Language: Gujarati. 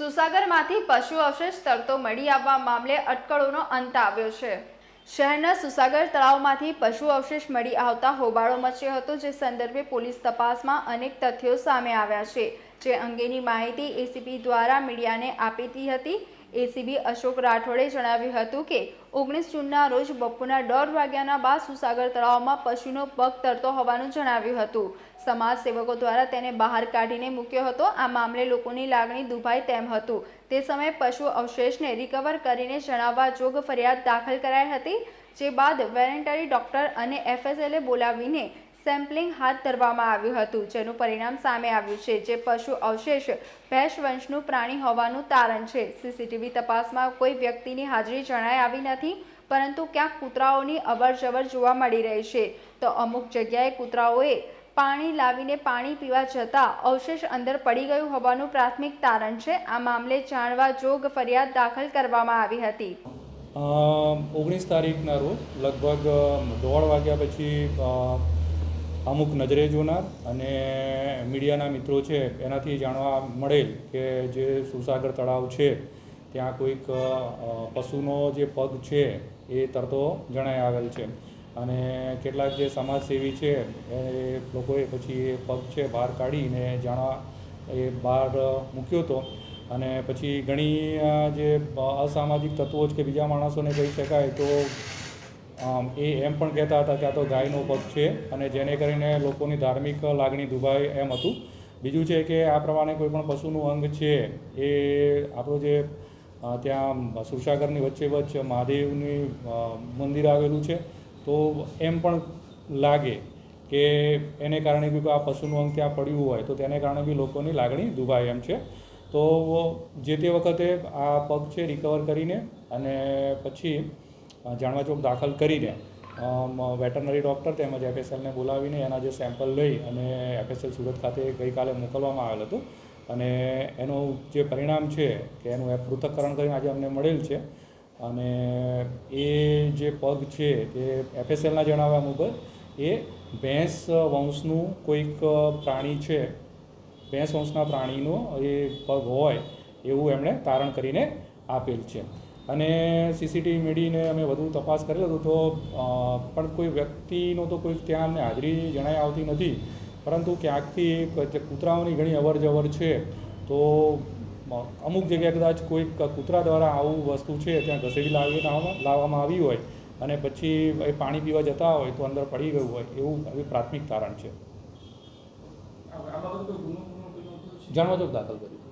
સુસાગરમાંથી પશુ અવશેષ તરતો મળી આવવા મામલે અટકળોનો અંત આવ્યો છે. શહેરના સુસાગર તળાવમાંથી પશુ અવશેષ મળી આવતા હોબાળો મચ્યો હતો, જે સંદર્ભે પોલીસ તપાસમાં અનેક તથ્યો સામે આવ્યા છે. જે અંગેની માહિતી એસીબી દ્વારા મીડિયાને આપી હતી. એસીબી અશોક રાઠોડે જણાવ્યું હતું કે, ઓગણીસ જૂનના રોજ બપોરના દોઢ વાગ્યાના બાદ સુસાગર તળાવમાં પશુનો પગ તરતો હોવાનું જણાવ્યું હતું. સમાજ સેવકો દ્વારા તેને બહાર કાઢીને મૂક્યો હતો. આ મામલે લોકોની લાગણી દુભાઈ તેમ હતું. તે સમયે પશુ અવશેષને રિકવર કરીને જણાવવા જોગ ફરિયાદ દાખલ કરાઈ હતી, જે બાદ વેરેન્ટરી ડોક્ટર અને એફએસએલે બોલાવીને સેમ્પલિંગ હાથ ધરવામાં આવ્યું હતું, જેનું પરિણામ સામે આવ્યું છે, જે પશુ અવશેષ ભેંસ વંશનું પ્રાણી હોવાનું તારણ છે. સીસીટીવી તપાસમાં કોઈ વ્યક્તિની હાજરી જણાઈ આવી નથી, પરંતુ ક્યાંક કૂતરાઓની અવરજવર જોવા મળી રહી છે. તો અમુક જગ્યાએ કૂતરાઓએ પાણી લાવીને પાણી પીવા જતા અવશેષ અંદર પડી ગયું હોવાનું પ્રાથમિક તારણ છે. આ મામલે જાણવા જોગ ફરિયાદ દાખલ કરવામાં આવી હતી. ઓગણીસ તારીખના રોજ લગભગ દોઢ વાગ્યા પછી અમુક નજરે જોનાર અને મીડિયાના મિત્રો છે એનાથી જાણવા મળેલ કે જે સુસાગર તળાવ છે, ત્યાં કોઈક પશુનો જે પગ છે એ તરતો જણાઈ આવેલ છે. અને કેટલાક જે સમાજસેવી છે, એ લોકોએ પછી એ પગ છે બહાર કાઢીને જાણવા એ બહાર મૂક્યો હતો. અને પછી ઘણી જે અસામાજિક તત્વો છે કે બીજા માણસોને કહી શકાય તો એ એમ પણ કહેતા હતા કે આ તો ગાયનો પગ છે અને જેને કરીને લોકોની ધાર્મિક લાગણી દુભાય એમ હતું. બીજું છે કે આ પ્રમાણે કોઈ પણ પશુનું અંગ છે, એ આપણો જે ત્યાં સુરસાગરની વચ્ચે વચ્ચે મહાદેવની મંદિર આવેલું છે તો એમ પણ લાગે કે એને કારણે બી આ પશુનું અંગ ત્યાં પડ્યું હોય તો તેને કારણે બી લોકોની લાગણી દુભાય એમ છે. તો જે તે વખતે આ પગ છે રિકવર કરીને અને પછી જાણવા ચોક દાખલ કરીને વેટરનરી ડૉક્ટર તેમજ એફએસએલને બોલાવીને એના જે સેમ્પલ લઈ અને એફએસએલ સુરત ખાતે ગઈકાલે મોકલવામાં આવેલ હતું. અને એનું જે પરિણામ છે કે એનું એ પૃથક્કરણ કરીને આજે અમને મળેલ છે. અને એ જે પગ છે એ એફએસએલના જણાવ્યા મુજબ એ ભેંસ વંશનું કોઈક પ્રાણી છે. ભેંસ વંશના પ્રાણીનો એ પગ હોય એવું એમણે તારણ કરીને આપેલ છે. અને સીસીટીવી મેળવીને અમે વધુ તપાસ કરેલો તો પણ કોઈ વ્યક્તિનો તો કોઈ ત્યાં હાજરી જણાઈ આવતી નથી. પરંતુ ક્યાંકથી કૂતરાઓની ઘણી અવર જવર છે, તો અમુક જગ્યાએ કદાચ કોઈક કૂતરા દ્વારા આવું વસ્તુ છે ત્યાં ઘસેડી લાવી લાવવામાં આવી હોય અને પછી એ પાણી પીવા જતા હોય તો અંદર પડી ગયું હોય એવું હવે પ્રાથમિક કારણ છે. જાણવા ચોક દાખલ કર્યું.